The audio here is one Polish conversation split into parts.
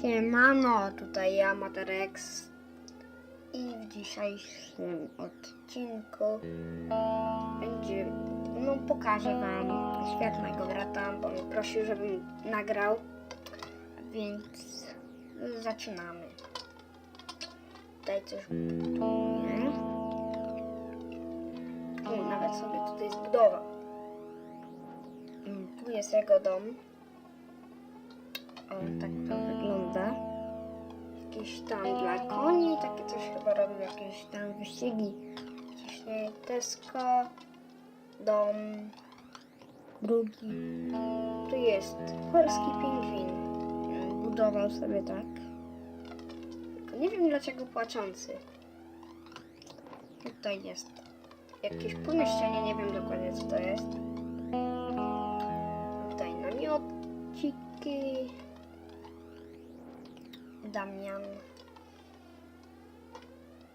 Siemano, tutaj ja, Materex i w dzisiejszym odcinku będzie, no pokażę wam świetnego brata, bo mnie prosił, żebym nagrał, więc zaczynamy. Tutaj coś buduję. O, nawet sobie tutaj zbudował. Mm, Tu jest jego dom. O, tak to wygląda. Jakieś tam dla koni, takie coś chyba robił, jakieś tam wyścigi. Wcześniej Tesco, dom, drugi. Tu jest polski pingwin. Budował sobie tak. Tylko nie wiem dlaczego płaczący. Tutaj jest jakieś pomieszczenie, nie wiem dokładnie co to jest. Tutaj namiotiki. Damian.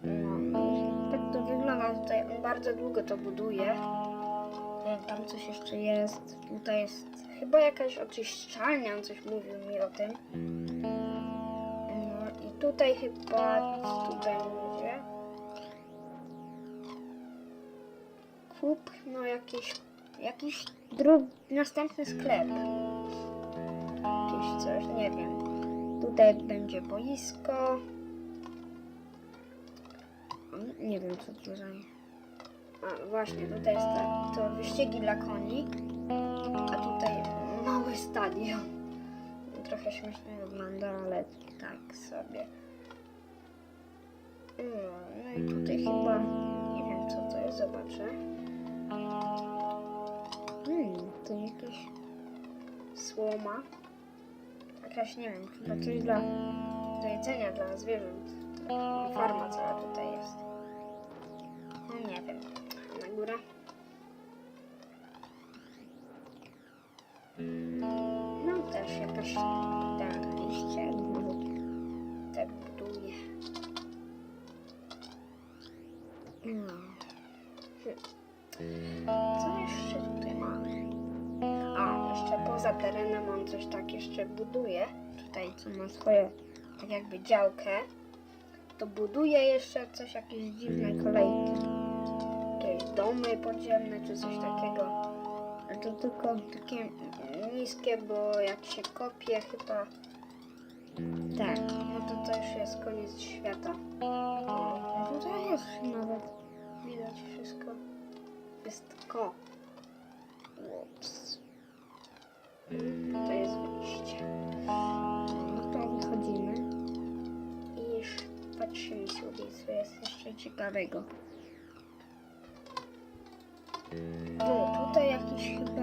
No, tak to wygląda tutaj. On bardzo długo to buduje. E, Tam coś jeszcze jest. Tutaj jest chyba jakaś oczyszczalnia. On coś mówił mi o tym. No i tutaj chyba co tu będzie. Kup, no jakiś, jakiś drugi, następny sklep. Jakieś coś, nie wiem. Tutaj będzie boisko. Mm, Nie wiem co tutaj. A właśnie, tutaj jest to wyścigi dla koni. A tutaj mały stadion. Trochę śmiesznie wygląda, ale tak sobie. No, no i tutaj chyba nie wiem co to jest, zobaczę. Hmm, to jakieś słoma. Jakaś, nie wiem, chyba coś dla do jedzenia dla zwierząt. Farma cała tutaj jest. No nie wiem. Na górę? No też jakaś tam liście. Te buduje. Hmm. Poza terenem on coś tak jeszcze buduje. Tutaj co ma swoje, tak jakby działkę. To buduje jeszcze coś, jakieś dziwne kolejki. Jakieś domy podziemne czy coś takiego. To tylko takie niskie, bo jak się kopie chyba... Tak, no to to już jest koniec świata. O, tutaj jest nawet. Widać wszystko. Jest ko. Ups. Co jest jeszcze ciekawego. No, tutaj jakiś chyba...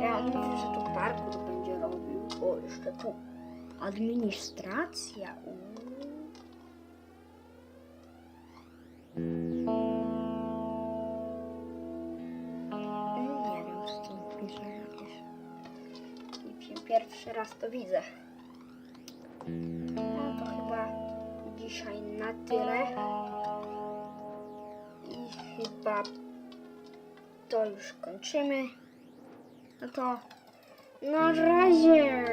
Ja on mówi, że tu parkour będzie robił. O, jeszcze tu. Administracja. Nie wiem, jakieś. I pi- Pierwszy raz to widzę. Dzisiaj na tyle. I chyba to już kończymy. No to na razie.